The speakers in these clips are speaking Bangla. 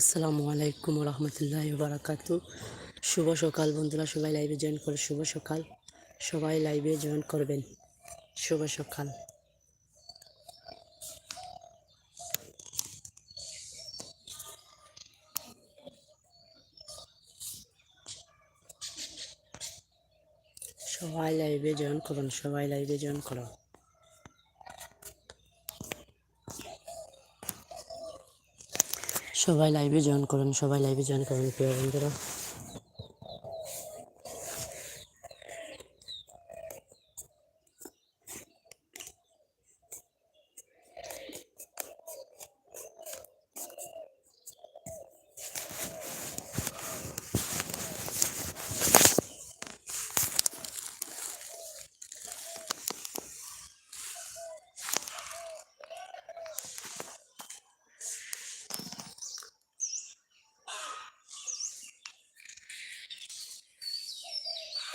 আসসালামু আলাইকুম রহমতুল্লাহ বারাকাতু শুভ সকাল বন্ধুরা, সবাই লাইভে জয়েন করে। শুভ সকাল, সবাই লাইভে জয়েন করবেন। শুভ সকাল। সবাই লাইভে জয়েন করুন, সবাই লাইভে জয়েন করো। সবাই লাইভে জয়েন করুন সবাই লাইভে জয়েন করুন প্রিয় বন্ধুরা।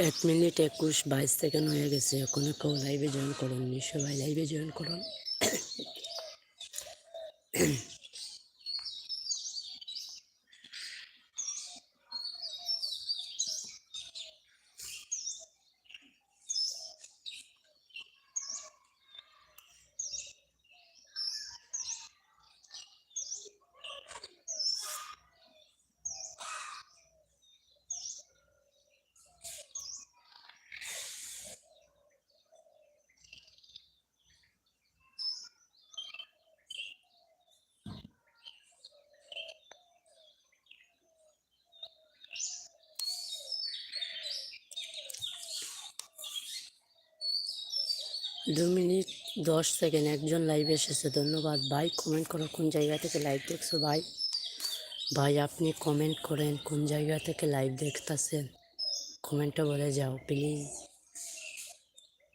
এক মিনিট একুশ বাইশ সেকেন্ড হয়ে গেছে। এখনও কেউ লাইভে জয়েন করুন সবাই লাইভে জয়েন করুন। দু মিনিট দশ সেকেন্ড একজন লাইভ এসেছে, ধন্যবাদ। ভাই কমেন্ট করো কোন জায়গা থেকে লাইভ দেখছ ভাই? ভাই, আপনি কমেন্ট করেন কোন জায়গা থেকে লাইভ দেখতেছেন? কমেন্টে বলে যাও প্লিজ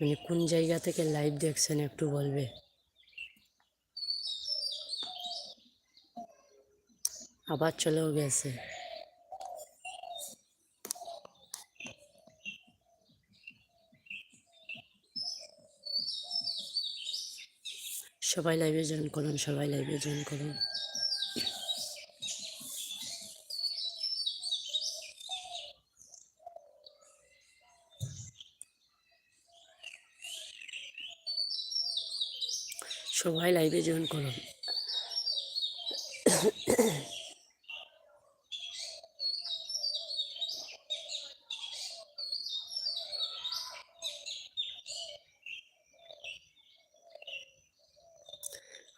মানে কোন জায়গা থেকে লাইভ দেখছেন একটু বলবে। আবার চলেও গেছে। সবাই লাইভে জয়েন করুন সবাই লাইভে জয়েন করুন। সবাই লাইভে জয়েন করুন।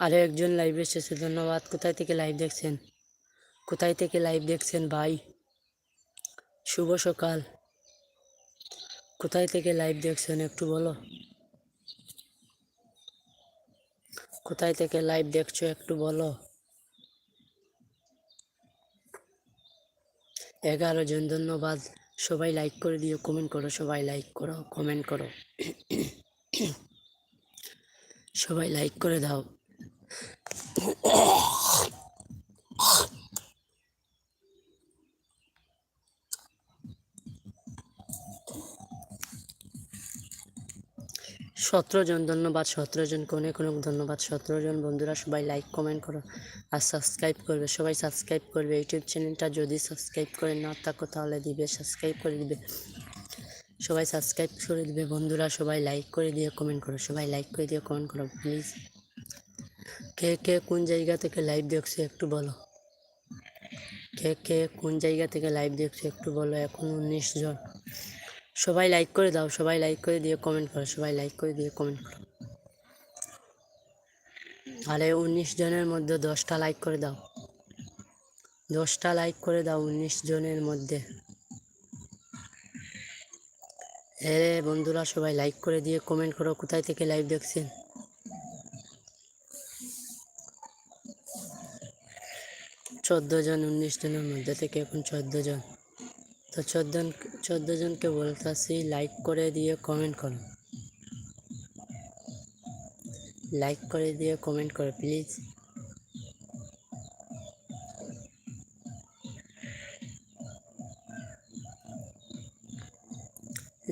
আরও একজন লাইভ এসেছে, ধন্যবাদ। কোথায় থেকে লাইভ দেখছেন? কোথায় থেকে লাইভ দেখছেন ভাই? শুভ সকাল। কোথায় থেকে লাইভ দেখছেন একটু বলো? কোথায় থেকে লাইভ দেখছ একটু বলো? এগারো জন, ধন্যবাদ। সবাই লাইক করে দিও কমেন্ট করো, সবাই লাইক করো কমেন্ট করো। সবাই লাইক করে দাও। সতেরো জন ধন্যবাদ সতেরো জন অনেক অনেক ধন্যবাদ সতেরো জন বন্ধুরা, সবাই লাইক কমেন্ট করো আর সাবস্ক্রাইব করবে। সবাই সাবস্ক্রাইব করবে। ইউটিউব চ্যানেলটা যদি সাবস্ক্রাইব করে না থাকো, তাহলে দিবে সাবস্ক্রাইব করে দিবে। সবাই সাবস্ক্রাইব করে দিবে। বন্ধুরা, সবাই লাইক করে দিয়ে কমেন্ট করো। সবাই লাইক করে দিয়ে কমেন্ট করো প্লিজ কে কে কোন জায়গা থেকে লাইভ দেখছ একটু বলো। কে কে কোন জায়গা থেকে লাইভ দেখছ একটু বলো, এখন উনিশ জন। সবাই লাইক করে দাও, সবাই লাইক করে দিয়ে কমেন্ট করো, সবাই লাইক করে দিয়ে কমেন্ট করো। আরে উনিশ জনের মধ্যে দশটা লাইক করে দাও। দশটা লাইক করে দাও উনিশ জনের মধ্যে। হ্যাঁ বন্ধুরা সবাই লাইক করে দিয়ে কমেন্ট করো, কোথায় থেকে লাইভ দেখছেন? চোদ্দ জন, উনিশ জনের মধ্যে থেকে এখন চোদ্দ জন। তো চোদ্দ চোদ্দ জনকে বলতেছি লাইক করে দিয়ে কমেন্ট করো। লাইক করে দিয়ে কমেন্ট করো প্লিজ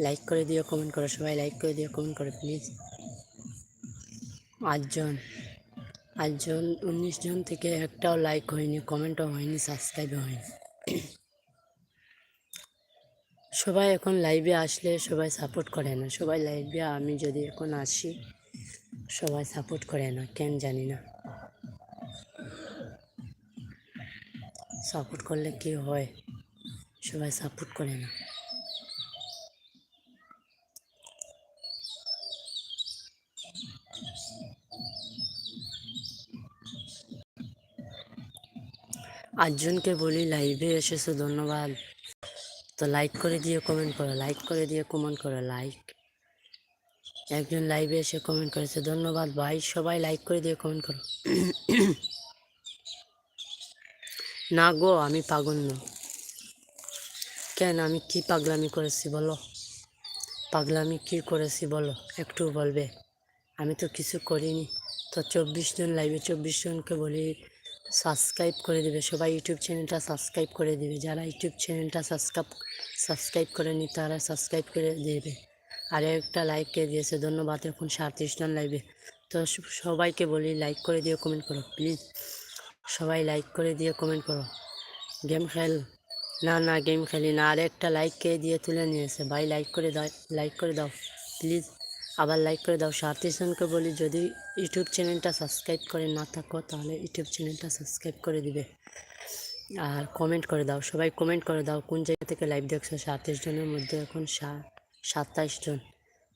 লাইক করে দিও কমেন্ট করো, সবাই লাইক করে দিও কমেন্ট করো প্লিজ আটজন। আটজন, উনিশ জন থেকে একটাও লাইক হয়নি কমেন্টও হয়নি সাবস্ক্রাইবও হয়নি। সবাই এখন লাইভে আসলে সবাই সাপোর্ট করে না। সবাই লাইভে আমি যদি এখন আসি, সবাই সাপোর্ট করে না, কেন জানি না। সাপোর্ট করলে কি হয়? সবাই সাপোর্ট করে না। আটজনকে বলি লাইভে এসেছ, ধন্যবাদ। তো লাইক করে দিয়ে কমেন্ট করো লাইক করে দিয়ে কমেন্ট করো লাইক একজন লাইভে এসে কমেন্ট করেছে, ধন্যবাদ ভাই, সবাই লাইক করে দিয়ে কমেন্ট করো। না গো, আমি পাগল না। কেন, আমি কি পাগলামি করেছি বলো? পাগলামি কি করেছি বলো? একটু বলবে। আমি তো কিছু করিনি। তো চব্বিশ জন লাইভে চব্বিশ জনকে বলি সাবস্ক্রাইব করে দেবে। সবাই ইউটিউব চ্যানেলটা সাবস্ক্রাইব করে দেবে। যারা ইউটিউব চ্যানেলটা সাবস্ক্রাইব সাবস্ক্রাইব করেনি তারা সাবস্ক্রাইব করে দেবে। আর একটা লাইক কে দিয়েছে, ধন্যবাদ। এখন সাঁত্রিশ জন লাইভে তো সবাইকে বলি লাইক করে দিয়ে কমেন্ট করো। প্লিজ সবাই লাইক করে দিয়ে কমেন্ট করো। গেম খেল। না না গেম খেলি না। আর একটা লাইক কে দিয়ে তুলে নিয়েছে। ভাই লাইক করে দাও লাইক করে দাও। প্লিজ আবার লাইক করে দাও। সাথী জনকে বলি, যদি ইউটিউব চ্যানেলটা সাবস্ক্রাইব করে না থাকো, তাহলে ইউটিউব চ্যানেলটা সাবস্ক্রাইব করে দিবে। আর কমেন্ট করে দাও। সবাই কমেন্ট করে দাও, কোন জায়গা থেকে লাইভ দেখছ? সাতাশ জনের মধ্যে এখন সাতাইশ জন।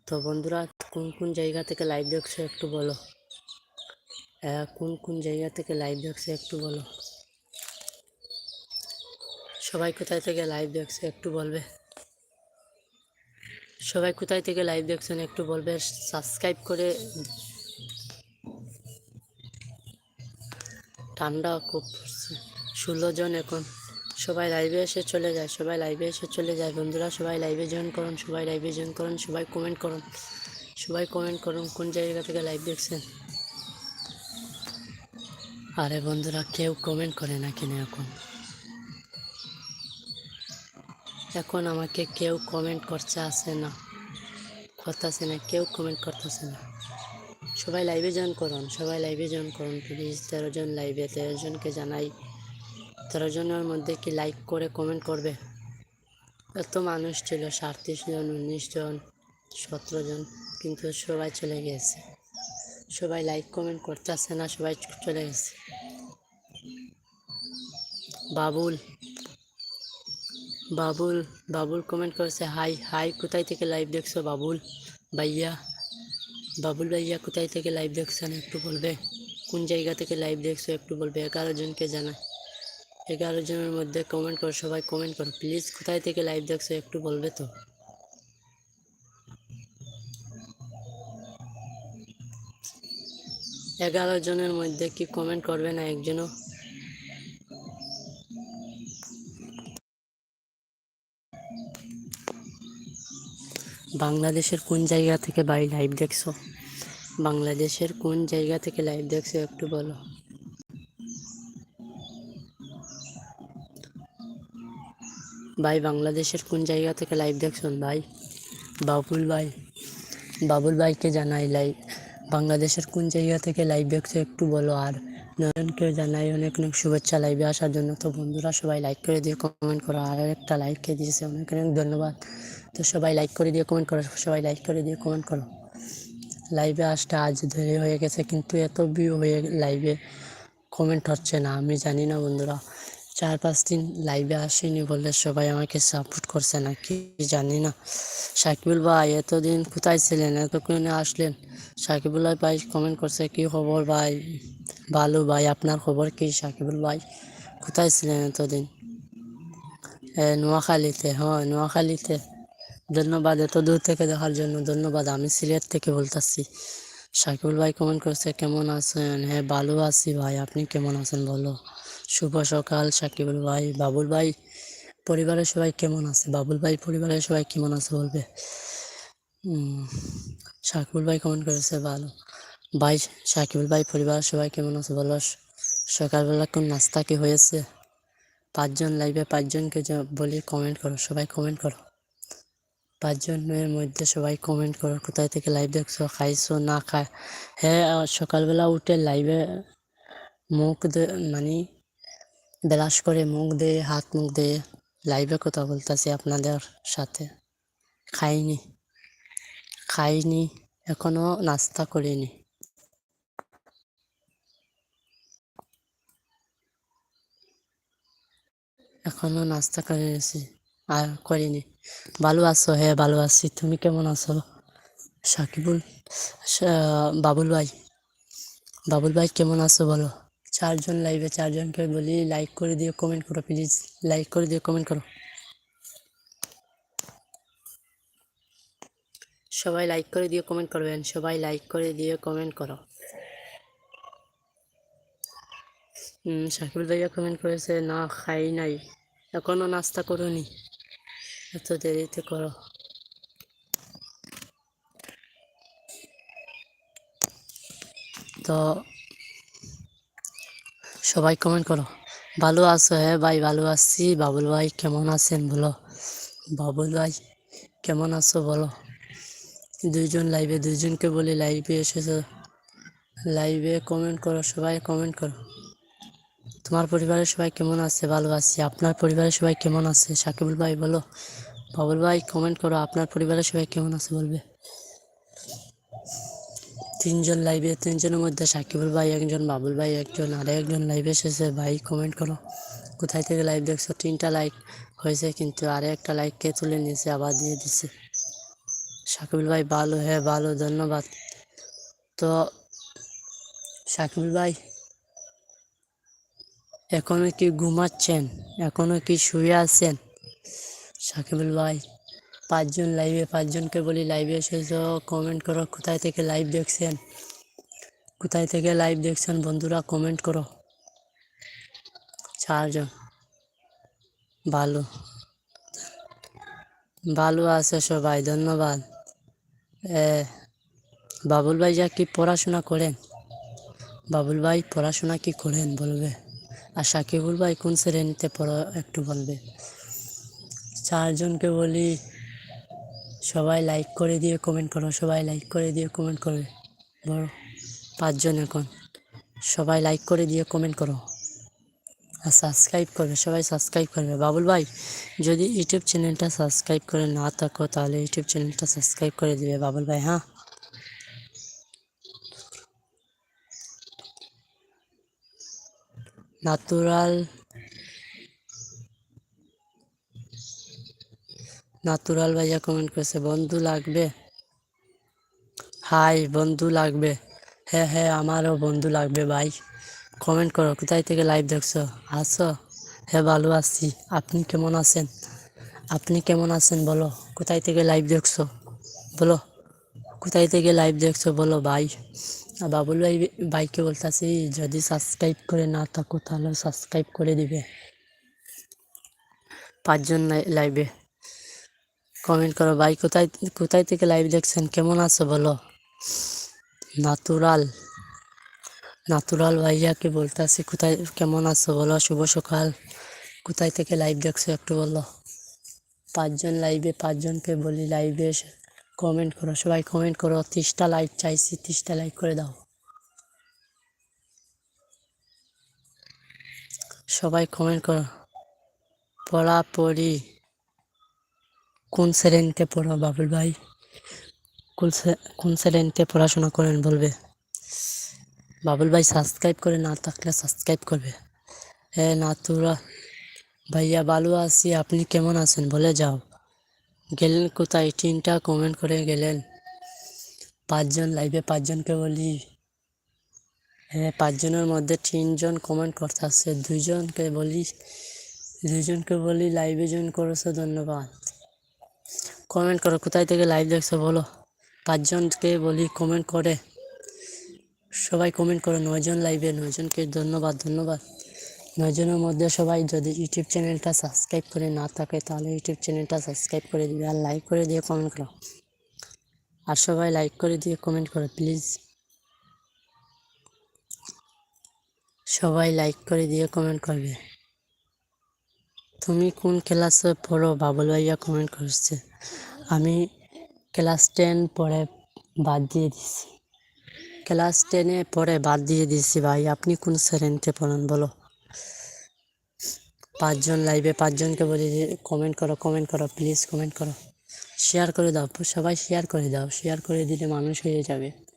তো বন্ধুরা, কোন কোন জায়গা থেকে লাইভ দেখছ একটু বলো। কোন কোন জায়গা থেকে লাইভ দেখছ একটু বলো। সবাই কোথায় থেকে লাইভ দেখছে একটু বলবে। সবাই কোথায় থেকে লাইভ দেখছেন একটু বলবে সাবস্ক্রাইব করে। ঠান্ডা খুব ষোলো জন এখন। সবাই লাইভে এসে চলে যায়, সবাই লাইভে এসে চলে যায়। বন্ধুরা, সবাই লাইভে জয়েন করুন, সবাই লাইভে জয়েন করুন, সবাই কমেন্ট করুন। সবাই কমেন্ট করুন কোন জায়গা থেকে লাইভ দেখছেন। আরে বন্ধুরা, কেউ কমেন্ট করে না কিনা এখন? এখন আমাকে কেউ কমেন্ট করতে আসে না। করতেছে না, কেউ কমেন্ট করতেছে না। সবাই লাইভে জয়েন করুন, সবাই লাইভে জয়েন করুন প্লিজ তেরো জন লাইভে তেরো জনকে জানাই। তেরো জনের মধ্যে কি লাইক করে কমেন্ট করবে? এত মানুষ ছিল সাতত্রিশ জন, উনিশ জন, সতেরো জন, কিন্তু সবাই চলে গেছে। সবাই লাইক কমেন্ট করতেছে না, সবাই চলে গেছে। বাবুল বাবুল বাবুল কমেন্ট করেছে হাই হাই কোথায় থেকে লাইভ দেখছ বাবুল ভাইয়া? বাবুল ভাইয়া, কোথায় থেকে লাইভ দেখছেন একটু বলবে? কোন জায়গা থেকে লাইভ দেখছ একটু বলবে? এগারো জনকে জানায় এগারো জনের মধ্যে কমেন্ট করো, সবাই কমেন্ট করো। প্লিজ কোথায় থেকে লাইভ দেখছ একটু বলবে তো? এগারো জনের মধ্যে কি কমেন্ট করবে না একজনও? বাংলাদেশের কোন জায়গা থেকে ভাই লাইভ দেখছ? বাংলাদেশের কোন জায়গা থেকে লাইভ দেখছ একটু বলো। ভাই, বাংলাদেশের কোন জায়গা থেকে লাইভ দেখছেন ভাই? বাবুল ভাই। বাবুল ভাইকে জানাই লাইভ বাংলাদেশের কোন জায়গা থেকে লাইভ দেখছ একটু বলো আর। নয়নকে জানাই অনেক অনেক শুভেচ্ছা লাইভে আসার জন্য। তো বন্ধুরা, সবাই লাইক করে দিয়ে কমেন্ট করো। আর একটা লাইক কে দিয়েছে অনেক অনেক ধন্যবাদ। তো সবাই লাইক করে দিয়ে কমেন্ট করো, সবাই লাইক করে দিয়ে কমেন্ট করো। লাইভে আসতে আজ দেরি হয়ে গেছে, কিন্তু এত ভিউ হয়ে লাইভে কমেন্ট হচ্ছে না, আমি জানি না বন্ধুরা। চার পাঁচ দিন লাইভে আসেনি বলে সবাই আমাকে সাপোর্ট করছে না, কি জানি না। সাকিবুল ভাই, এতদিন কোথায় ছিলেন? এতক্ষণে আসলেন। সাকিবুল ভাই কমেন্ট করছে, কি খবর ভাই? ভালো ভাই, আপনার খবর কি সাকিবুল ভাই? কোথায় ছিলেন এতদিন? নোয়াখালীতে হ্যাঁ নোয়াখালীতে। ধন্যবাদ এত দূর থেকে দেখার জন্য। ধন্যবাদ আমি সিলেট থেকে বলতেছি। সাকিবুল ভাই কমেন্ট করছে কেমন আছেন? হ্যাঁ ভালো আছি ভাই আপনি কেমন আছেন বলো? শুভ সকাল সাকিবুল ভাই বাবুল ভাই পরিবারের সবাই কেমন আছে? বাবুল ভাই পরিবারের সবাই কেমন আছে বলবে? উম, সাকিবুল ভাই কমেন্ট করেছে ভালো। ভাই সাকিবুল ভাই পরিবারের সবাই কেমন আছে বলো? সকালবেলা কোন নাস্তা কি হয়েছে? পাঁচজন লাইভে পাঁচজনকে বলি কমেন্ট করো সবাই কমেন্ট করো। পাঁচজনের মধ্যে সবাই কমেন্ট করো, কোথায় থেকে লাইভ দেখছ, খাইছো, না খায়। হ্যাঁ সকালবেলা উঠে লাইভে মুখ দে মানে ব্রাশ করে মুখ দিয়ে, হাত মুখ দিয়ে লাইভে কথা বলতেছি আপনাদের সাথে। খাইনি খাইনি, এখনও নাস্তা করিনি। এখনও নাস্তা করেছি আর করিনি। ভালো আছো? হ্যাঁ ভালো আছি। তুমি কেমন আছো? সাকিবুল বাবুল ভাই। বাবুল ভাই, কেমন আছো বলো? চারজন লাইভে চারজনকে বলি লাইক করে দিও কমেন্ট করো প্লিজ লাইক করে দিও কমেন্ট করো। সবাই লাইক করে দিয়ে কমেন্ট করবেন। সবাই লাইক করে দিয়ে কমেন্ট করো। সাকিবুল ভাইয়া কমেন্ট করেছে, না, খাই নাই। এখনও নাস্তা করোনি। এত দেরিতে করো তো সবাই কমেন্ট করো ভালো আছো হ্যাঁ ভাই ভালো আছি বাবুল ভাই কেমন আছেন বলো বাবুল ভাই কেমন আছো বলো দুইজন লাইভে দুইজনকে বলি লাইভে এসেছ। লাইভে কমেন্ট করো। সবাই কমেন্ট করো। তোমার পরিবারের সবাই কেমন আছে? ভালো আছি। আপনার পরিবারের সবাই কেমন আছে? সাকিবুল ভাই বলো। বাবুল ভাই কমেন্ট করো, আপনার পরিবারের সবাই কেমন আছে বলবে? তিনজন লাইভে তিনজনের মধ্যে সাকিবুল ভাই একজন, বাবুল ভাই একজন, আর একজন লাইভে এসেছে। ভাই কমেন্ট করো, কোথায় থেকে লাইভ দেখছ? তিনটা লাইক হয়েছে, কিন্তু আরে একটা লাইক কে তুলে নিয়েছে, আবার দিয়ে দিছে সাকিবুল ভাই, ভালো হ্যাঁ ভালো, ধন্যবাদ। তো, সাকিবুল ভাই, এখনও কি ঘুমাচ্ছেন? এখনও কি শুয়ে আছেন? সাকিবুল ভাই, পাঁচজন লাইভে পাঁচজনকে বলি লাইভে এসেছ কমেন্ট করো, কোথায় থেকে লাইভ দেখছেন? কোথায় থেকে লাইভ দেখছেন বন্ধুরা কমেন্ট করো। চারজন। ভালো ভালো আছে সবাই, ধন্যবাদ। বাবুল ভাই যা কি পড়াশোনা করেন? বাবুল ভাই পড়াশোনা কি করেন বলবে? আর সাকিবুল ভাই কোন শ্রেণীতে পড়ো একটু বলবে। চারজনকে বলি, সবাই লাইক করে দিয়ে কমেন্ট করো, সবাই লাইক করে দিয়ে কমেন্ট করবে। বড় পাঁচজন এখন, সবাই লাইক করে দিয়ে কমেন্ট করো। আর সাবস্ক্রাইব করবে, সবাই সাবস্ক্রাইব করবে। বাবুল ভাই, যদি ইউটিউব চ্যানেলটা সাবস্ক্রাইব করে না থাকো, তাহলে ইউটিউব চ্যানেলটা সাবস্ক্রাইব করে দিবে বাবুল ভাই হ্যাঁ? ন্যাচুরাল ন্যাচুরাল ভাইয়া কমেন্ট করেছে, বন্ধু লাগবে? হাই, বন্ধু লাগবে। হ্যাঁ হ্যাঁ আমারও বন্ধু লাগবে ভাই। কমেন্ট করো, কোথায় থেকে লাইভ দেখছ? আসো হ্যাঁ ভালো আছি। আপনি কেমন আছেন? আপনি কেমন আছেন বলো, কোথায় থেকে লাইভ দেখছ? বলো, কোথায় থেকে লাইভ দেখছ বলো ভাই। বাবুল ভাই, ভাইকে বলতেছি, যদি সাবস্ক্রাইব করে না থাকো, তাহলে সাবস্ক্রাইব করে দিবে। পাঁচজন লাইভে কমেন্ট করো, ভাই, কোথায় কোথায় থেকে লাইভ দেখছেন? কেমন আছো বলো? নাতুরাল নাতুরাল ভাইয়াকে বলতেছি, কোথায়, কেমন আছো বলো? শুভ সকাল। কোথায় থেকে লাইভ দেখছ একটু বলো? পাঁচজন লাইভে পাঁচজনকে বলি লাইভে কমেন্ট করো। সবাই কমেন্ট করো, তিরিশটা লাইক চাইছি, তিরিশটা লাইক করে দাও। সবাই কমেন্ট করো। পড়াপড়ি। কোন শ্রেণীতে পড়ো বাবুল ভাই? কোন শ্রে- কোন শ্রেণীতে পড়াশোনা করেন বলবে? বাবুল ভাই সাবস্ক্রাইব করে না থাকলে সাবস্ক্রাইব করবে। হ্যাঁ নাতুরা, ভাইয়া ভালো আছি, আপনি কেমন আছেন? বলে যাও। গেলেন কোথায়? তিনটা কমেন্ট করে গেলেন। পাঁচজন লাইভে পাঁচজনকে বলি। হ্যাঁ পাঁচজনের মধ্যে তিনজন কমেন্ট করতে আসছে দুইজনকে বলি দুইজনকে বলি লাইভে জয়েন করেছে, ধন্যবাদ। কমেন্ট করো, কোথায় থেকে লাইভ দেখছ বলো? পাঁচজনকে বলি কমেন্ট করে। সবাই কমেন্ট করো, নয়জন লাইভে নয়জনকে ধন্যবাদ ধন্যবাদ। নয়জনের মধ্যে সবাই যদি ইউটিউব চ্যানেলটা সাবস্ক্রাইব করে না থাকে, তাহলে ইউটিউব চ্যানেলটা সাবস্ক্রাইব করে দিবে আর লাইক করে দিয়ে কমেন্ট করো। আর সবাই লাইক করে দিয়ে কমেন্ট করো প্লিজ সবাই লাইক করে দিয়ে কমেন্ট করবে। তুমি কোন ক্লাসে পড়ো? বাবুল ভাইয়া কমেন্ট করছে। আমি ক্লাস টেন পরে বাদ দিয়ে দিছি। ক্লাস টেনে পরে বাদ দিয়ে দিছি ভাই। আপনি কোন শ্রেণীতে পড়েন বলো? পাঁচজন লাইভে পাঁচজনকে বলি কমেন্ট করো কমেন্ট করো প্লিজ কমেন্ট করো। শেয়ার করে দাও, সবাই শেয়ার করে দাও। শেয়ার করে দিলে মানুষ হয়ে যাবে।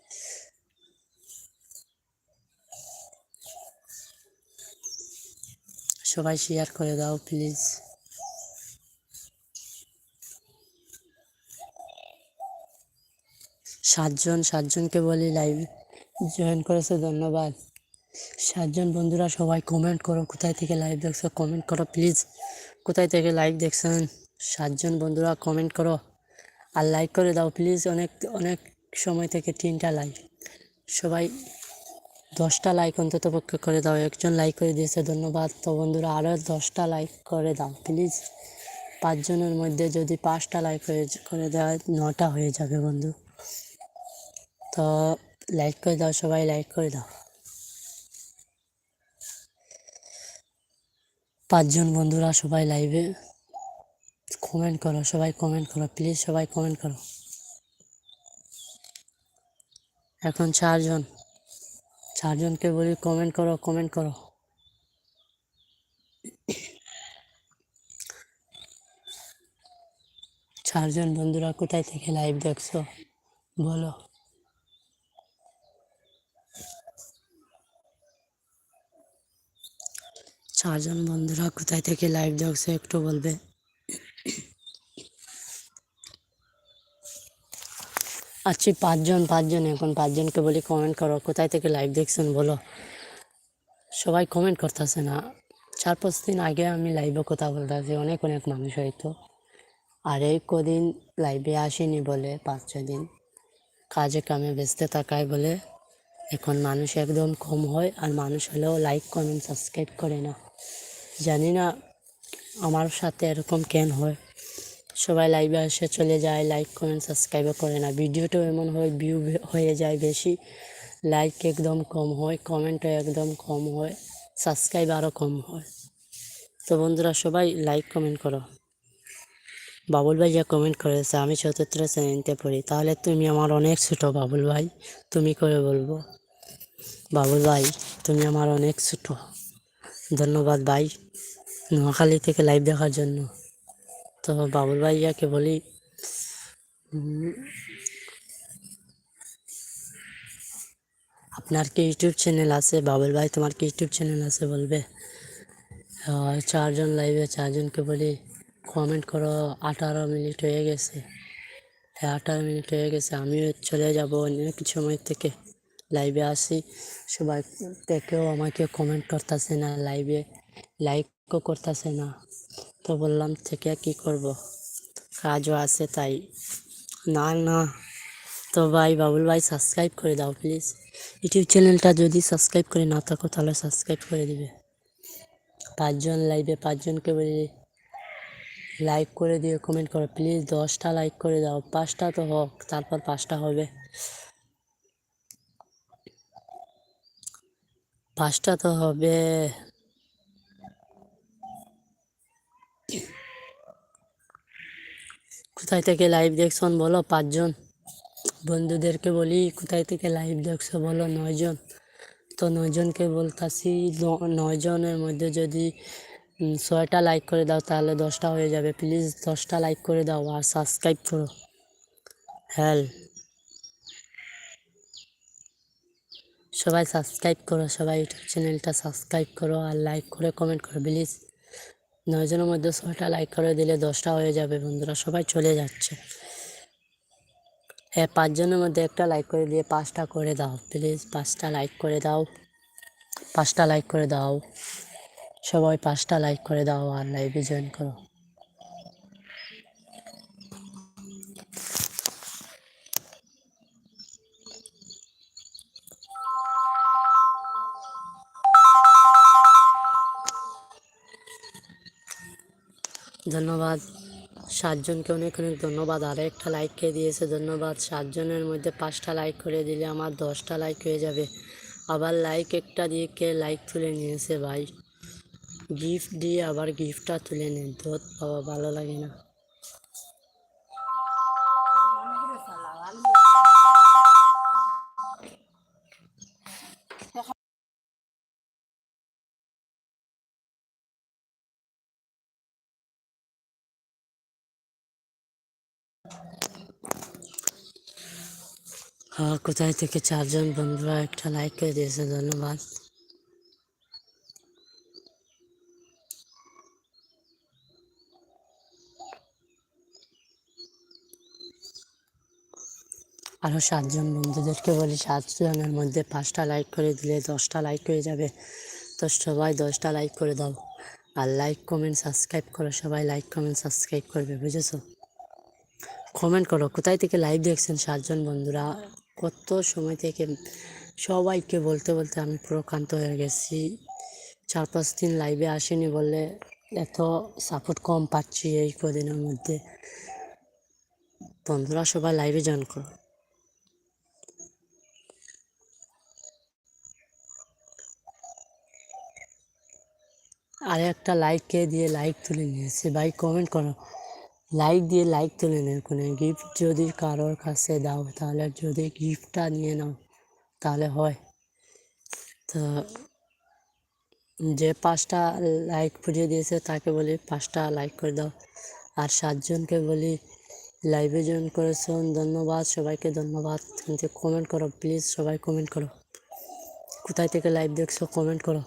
সবাই শেয়ার করে দাও প্লিজ সাতজন, সাতজনকে বলি লাইভ জয়েন করেছে, ধন্যবাদ। সাতজন বন্ধুরা, সবাই কমেন্ট করো, কোথায় থেকে লাইভ দেখছ কমেন্ট করো প্লিজ কোথায় থেকে লাইভ দেখছেন সাতজন বন্ধুরা কমেন্ট করো। আর লাইক করে দাও প্লিজ অনেক অনেক সময় থেকে তিনটা লাইক সবাই দশটা লাইক অন্তত পক্ষে করে দাও, একজন লাইক করে দিয়েছে, ধন্যবাদ। তো বন্ধুরা আরও দশটা লাইক করে দাও প্লিজ পাঁচজনের মধ্যে যদি পাঁচটা লাইক হয়ে করে দেওয়া নটা হয়ে যাবে বন্ধু। তো লাইক করে দাও, সবাই লাইক করে দাও। পাঁচজন বন্ধুরা, সবাই লাইভে কমেন্ট করো, সবাই কমেন্ট করো প্লিজ সবাই কমেন্ট করো। এখন চারজন। চারজনকে বলি কমেন্ট করো কমেন্ট করো। চারজন বন্ধুরা কোথায় থেকে লাইভ দেখছ? বলো। চারজন বন্ধুরা কোথায় থেকে লাইভ দেখছ একটু বলবে? আচ্ছা পাঁচজন পাঁচজন, এখন পাঁচজনকে বলি কমেন্ট করো, কোথায় থেকে লাইভ দেখছেন বলো। সবাই কমেন্ট করতেছে না। চার পাঁচ দিন আগে আমি লাইভে কথা বলতেছি, অনেক অনেক মানুষ হয়তো। আর এই কদিন লাইভে আসেনি বলে, পাঁচ, ছয় দিন। কাজে, কামে ব্যস্ত থাকায় বলে, এখন মানুষ একদম কম হয়, আর মানুষ হলেও লাইক কমেন্ট সাবস্ক্রাইব করে না। জানি না আমার সাথে এরকম কেন হয়। সবাই লাইভে এসে চলে যায় লাইক কমেন্ট সাবস্ক্রাইবও করে না। ভিডিওটাও এমন হয় ভিউ হয়ে যায় বেশি। লাইক একদম কম হয় কমেন্টও একদম কম হয় সাবস্ক্রাইব আরও কম হয়। তো বন্ধুরা, সবাই লাইক কমেন্ট করো। বাবুল ভাই যা কমেন্ট করেছে, আমি চতুর্থ শ্রেণীতে পড়ি। তাহলে তুমি আমার অনেক ছোটো বাবুল ভাই, তুমি করে বলব? বাবুল ভাই, তুমি আমার অনেক ছোটো। ধন্যবাদ ভাই, নোয়াখালী থেকে লাইভ দেখার জন্য। তো বাবুল ভাইয়াকে বলি, আপনার কি ইউটিউব চ্যানেল আছে? বাবুল ভাই তোমার কি ইউটিউব চ্যানেল আছে বলবে? চারজন লাইভে চারজনকে বলি কমেন্ট করো, আঠারো মিনিট হয়ে গেছে। আঠারো মিনিট হয়ে গেছে, আমিও চলে যাব অনেক সময় থেকে লাইভে আসি। সবাই থেকেও আমাকে কমেন্ট করতেছে না, লাইভে লাইকও করতেছে না। তো বললাম, থেকে কি করব? কাজও আছে তাই। না না। তো ভাই, বাবুল ভাই সাবস্ক্রাইব করে দাও প্লিজ ইউটিউব চ্যানেলটা যদি সাবস্ক্রাইব করে না থাকো, তাহলে সাবস্ক্রাইব করে দিবে। পাঁচজন লাইভে পাঁচজনকে বলি লাইক করে দিয়ে কমেন্ট করো। প্লিজ দশটা লাইক করে দাও। পাঁচটা তো হোক, তারপর পাঁচটা হবে। পাঁচটা তো হবে। কোথায় থেকে লাইভ দেখছেন বলো? পাঁচজন। বন্ধুদেরকে বলি, কোথায় থেকে লাইভ দেখছ বলো? নয়জন। তো নয়জনকে বলতাছি নয়জনের মধ্যে যদি ছয়টা লাইক করে দাও, তাহলে দশটা হয়ে যাবে। প্লিজ দশটা লাইক করে দাও আর সাবস্ক্রাইব করো। হ্যাঁ সবাই সাবস্ক্রাইব করো, সবাই ইউটিউব চ্যানেলটা সাবস্ক্রাইব করো আর লাইক করে কমেন্ট করো প্লিজ নয়জনের মধ্যে ছয়টা লাইক করে দিলে দশটা হয়ে যাবে বন্ধুরা, সবাই চলে যাচ্ছে। হ্যাঁ পাঁচজনের মধ্যে একটা লাইক করে দিয়ে পাঁচটা করে দাও প্লিজ পাঁচটা লাইক করে দাও, পাঁচটা লাইক করে দাও, সবাই পাঁচটা লাইক করে দাও আর লাইভে জয়েন করো। ধন্যবাদ। সাতজনকে অনেক অনেক ধন্যবাদ। আর একটা লাইক খেয়ে দিয়েছে, ধন্যবাদ। সাতজনের মধ্যে পাঁচটা লাইক করে দিলে আমার দশটা লাইক হয়ে যাবে। আবার লাইক একটা দিয়ে কে লাইক তুলে নিয়েছে ভাই? গিফট দিয়ে আবার গিফটটা তুলে নেন তো বাবা, ভালো লাগে না। কোথায় থেকে চারজন বন্ধুরা একটা লাইক করে দিয়েছে, ধন্যবাদ। আরও সাতজন বন্ধুদেরকে বলি, সাতজনের মধ্যে পাঁচটা লাইক করে দিলে দশটা লাইক হয়ে যাবে। তো সবাই দশটা লাইক করে দাও। আর লাইক কমেন্ট সাবস্ক্রাইব করো। সবাই লাইক কমেন্ট সাবস্ক্রাইব করবে, বুঝেছ? কমেন্ট করো, কোথায় থেকে লাইভ দেখছেন সাতজন বন্ধুরা? কত সময় থেকে সবাইকে বলতে বলতে আমি পুরো হয়ে গেছি। চার পাঁচ দিন লাইভে আসেনি বললে এত সাপোর্ট কম পাচ্ছি এই কদিনের মধ্যে। বন্ধুরা সবাই লাইভে জয়েন করো। আর একটা লাইক কে দিয়ে লাইক তুলে নিয়েছে, ভাই কমেন্ট করো। লাইক দিয়ে লাইক তুলে নেয় কোনো গিফট যদি কারোর কাছে দাও, তাহলে যদি গিফটটা নিয়ে নাও, তাহলে হয়। তো যে পাঁচটা লাইক পুড়িয়ে দিয়েছে, তাকে বলি পাঁচটা লাইক করে দাও। আর সাতজনকে বলি লাইভে জয়েন করেছেন ধন্যবাদ, সবাইকে ধন্যবাদ। কিন্তু কমেন্ট করো প্লিজ সবাই কমেন্ট করো। কোথায় থেকে লাইভ দেখছ কমেন্ট করো।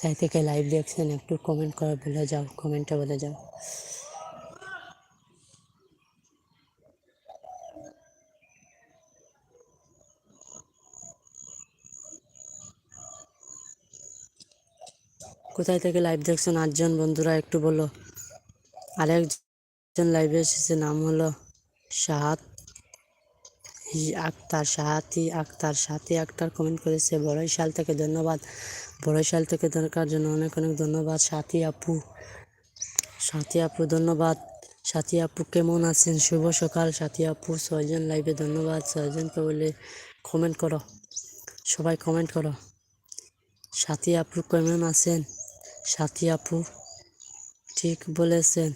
কোথায় থেকে লাইভ দেখছেন একটু কমেন্ট করে বলে যাও কমেন্টে বলে যাও। কোথায় থেকে লাইভ দেখছেন? আটজন বন্ধুরা একটু বলো। আরেকজন লাইভে এসেছে, নাম হলো সাহাত। আক্তার, সাহাতি আক্তার সাথী আক্তার কমেন্ট করেছে, বড়ই সাল থেকে ধন্যবাদ। বড়ইশাল থেকে দরকার জন্য অনেক অনেক ধন্যবাদ। সাথী আপু সাথী আপু ধন্যবাদ। সাথী আপু কেমন আছেন? শুভ সকাল। সাথী আপু, ছয়জন লাইভে ধন্যবাদ। ছয়জনকে বলে কমেন্ট করো। সবাই কমেন্ট করো। সাথী আপু কেমন আছেন? সাথী আপু, ঠিক বলেছেন।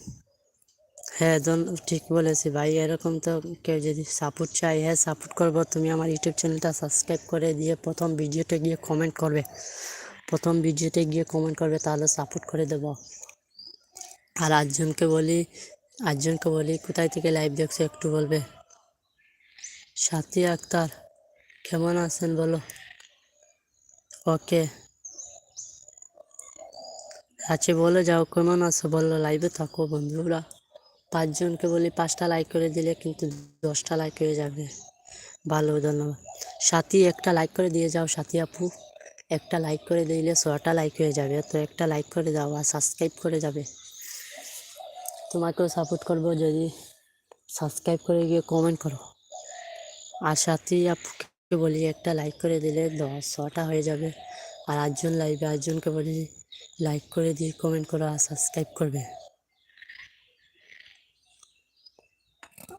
হ্যাঁ ধন, ঠিক বলেছি ভাই। এরকম তো কেউ যদি সাপোর্ট চাই হ্যাঁ সাপোর্ট করব। তুমি আমার ইউটিউব চ্যানেলটা সাবস্ক্রাইব করে দিয়ে প্রথম ভিডিওটা গিয়ে কমেন্ট করবে। প্রথম ভিডিওতে গিয়ে কমেন্ট করবে, তাহলে সাপোর্ট করে দেবো। আর আটজনকে বলি আটজনকে বলি, কোথায় থেকে লাইভ দেখছ একটু বলবে? সাথী আক্তার, কেমন আছেন বলো? ওকে আচ্ছা বলে, যাও, কেমন আছো বলো লাইভে থাকো বন্ধুরা। পাঁচজনকে বলি, পাঁচটা লাইক করে দিলে কিন্তু দশটা লাইক হয়ে যাবে। ভালো, ধন্যবাদ। সাথী, একটা লাইক করে দিয়ে যাও, সাথী আপু। একটা লাইক করে দিলে ছটা লাইক হয়ে যাবে। তো একটা লাইক করে দাও আর সাবস্ক্রাইব করে যাবে। তোমাকেও সাপোর্ট করব যদি সাবস্ক্রাইব করে গিয়ে কমেন্ট করো। আর সাথী আপুকে বলি, একটা লাইক করে দিলে দশ ছটা হয়ে যাবে। আর আটজন লাইভে আটজনকে বলি লাইক করে দিয়ে কমেন্ট করো আর সাবস্ক্রাইব করবে।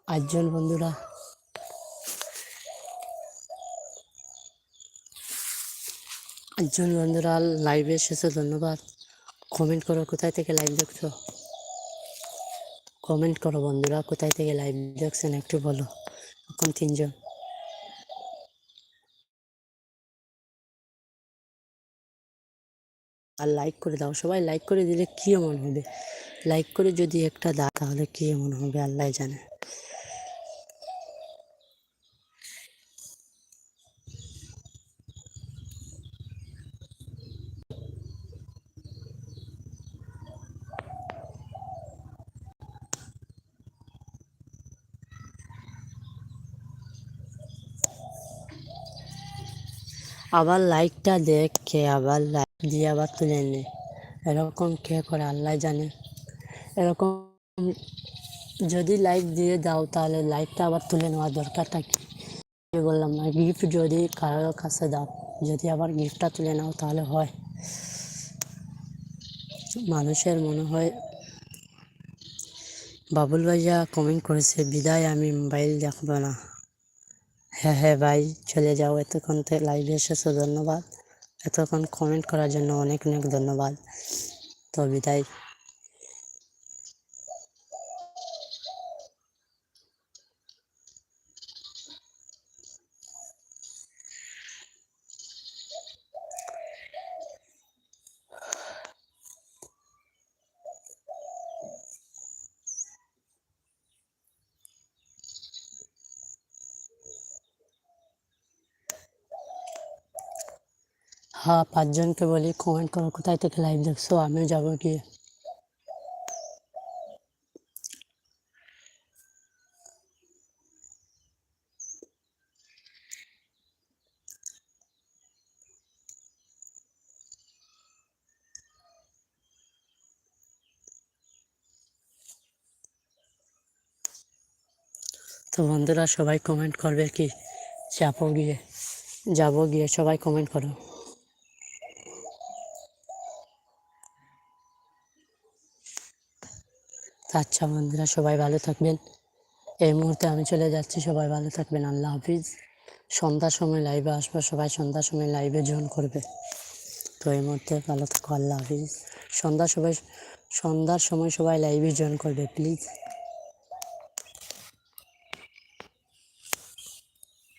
আটজন বন্ধুরা আটজন বন্ধুরা লাইভে এসেছে, ধন্যবাদ। কমেন্ট করো, কোথায় থেকে লাইভ দেখছ? কমেন্ট করো বন্ধুরা, কোথায় থেকে লাইভ দেখছেন একটু বলো এখন তিনজন। আর লাইক করে দাও, সবাই লাইক করে দিলে কী এমন হবে? লাইক করে যদি একটা দাও, তাহলে কি এমন হবে? আল্লাহ জানে। আবার লাইকটা দেখে, আবার লাইক দিয়ে আবার তুলে নে। এরকম কে করে, আল্লাহ জানে। এরকম যদি লাইক দিয়ে দাও, তাহলে লাইকটা আবার তুলে নেওয়ার দরকারটা কি? বললাম না গিফট যদি কারোর কাছে দাও, যদি আবার গিফটটা তুলে নাও, তাহলে হয়। মানুষের মনে হয়, বাবুল ভাইয়া কমেন্ট করেছে, বিদায়, আমি মোবাইল দেখব না। হ্যাঁ হ্যাঁ ভাই, চলে যাও এতক্ষণ তো লাইভে এসেছ, ধন্যবাদ। এতক্ষণ কমেন্ট করার জন্য অনেক অনেক ধন্যবাদ। তো বিদায়। পাঁচজনকে বলি কমেন্ট করো, কোথায় থেকে লাইভ দেখছ? আমিও যাব গিয়ে। তো বন্ধুরা, সবাই কমেন্ট করবে কি? যাব গিয়ে যাব গিয়ে সবাই কমেন্ট করো। আচ্ছা বন্ধুরা, সবাই ভালো থাকবেন। এই মুহূর্তে আমি চলে যাচ্ছি, সবাই ভালো থাকবেন, আল্লাহ হাফিজ। সন্ধ্যার সময় লাইভে আসব, সবাই সন্ধ্যার সময় লাইভে জয়েন করবে। তো এই মুহূর্তে ভালো থাকো, আল্লাহ হাফিজ। সন্ধ্যার সবাই সন্ধ্যার সময় সবাই লাইভে জয়েন করবে প্লিজ